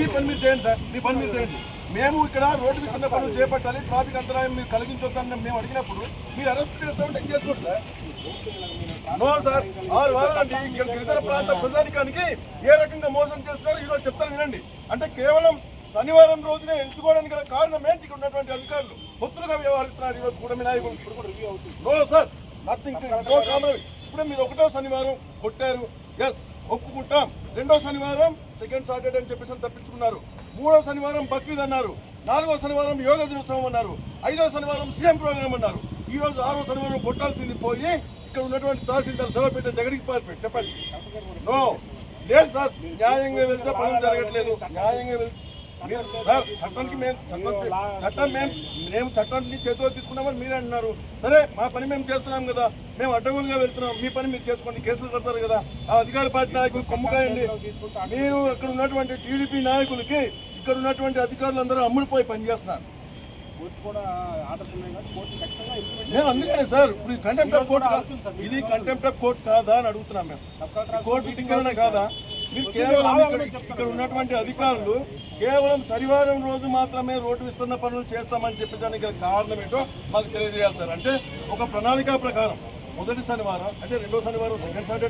మీ పని మీరు చేయండి సార్ మీ పని మీరు చేయండి. మేము ఇక్కడ రోడ్డు మీద ఉన్న పనులు చేపట్టాలి ట్రాఫిక్ అంతరాయం మీరు కలిగించొద్దని మేము అడిగినప్పుడు మీరు అరెస్ట్ చేస్తామంటే చేసుకోండి సార్? నో సార్ ఆరు వారాలు ఇక్కడ ఇతర ప్రాంత ప్రజానికానికి ఏ రకంగా మోసం చేస్తున్నారో ఈరోజు చెప్తాను వినండి. అంటే కేవలం శనివారం రోజునే ఎంచుకోవడానికి గల కారణం ఏంటి? ఇక్కడ ఉన్నటువంటి అధికారులు పొత్తులుగా వ్యవహరిస్తున్నారు. ఈరోజు కూడా మీ నాయకులు. ఇప్పుడు కూడా రివ్యూ అవుతుంది. No sir nothing no common. ఇప్పుడు మీరు ఒకటో శనివారం కొట్టారు. ఎస్ రెండో శనివారం సెకండ్ సాటర్డే అని చెప్పేసి తప్పించుకున్నారు. మూడో శనివారం బక్రీద్ అన్నారు. నాలుగో శనివారం యోగ దినోత్సవం అన్నారు. ఐదో శనివారం సీఎం ప్రోగ్రామ్ అన్నారు. ఈ రోజు ఆరో శనివారం కొట్టాల్సింది పోయి ఇక్కడ ఉన్నటువంటి తహసీల్దార్ పెట్టే జగడికి పారిపోయి చెప్పండి. నో. లేదు సార్. న్యాయంగా వెళ్తే పనులు జరగట్లేదు. న్యాయంగా వెళ్తే మీరు సార్ చట్టానికి మేము చట్టం మేము మేము చట్టాన్ని చేతిలో తీసుకున్నామని మీరే అంటున్నారు సరే మా పని మేము చేస్తున్నాం కదా. మేము అడ్డగోలుగా వెళ్తున్నాం. మీ పని మీరు చేసుకోండి. కేసులు కడతారు కదా. ఆ అధికార పార్టీ నాయకులు కొమ్ముకాయండి. మీరు అక్కడ ఉన్నటువంటి టీడీపీ నాయకులకి ఇక్కడ ఉన్నటువంటి అధికారులందరూ అమ్ముడిపోయి పనిచేస్తున్నారు మేము అందుకనే సార్ ఇప్పుడు కంటెంప్ట్ ఆఫ్ కోర్టు ఇది కంటెంప్ట్ ఆఫ్ కోర్టు కాదా అని అడుగుతున్నాం మేము. కోర్టు ధిక్కరణ కాదా? మీరు కేవలం ఇక్కడ ఉన్నటువంటి అధికారులు కేవలం శనివారం రోజు మాత్రమే రోడ్డు విస్తరణ పనులు చేస్తామని చెప్పడానికి కారణం ఏంటో మాకు తెలియజేయాలి సార్. అంటే ఒక ప్రణాళిక ప్రకారం మొదటి శనివారం అంటే రెండో శనివారం సెకండ్ సాటర్డే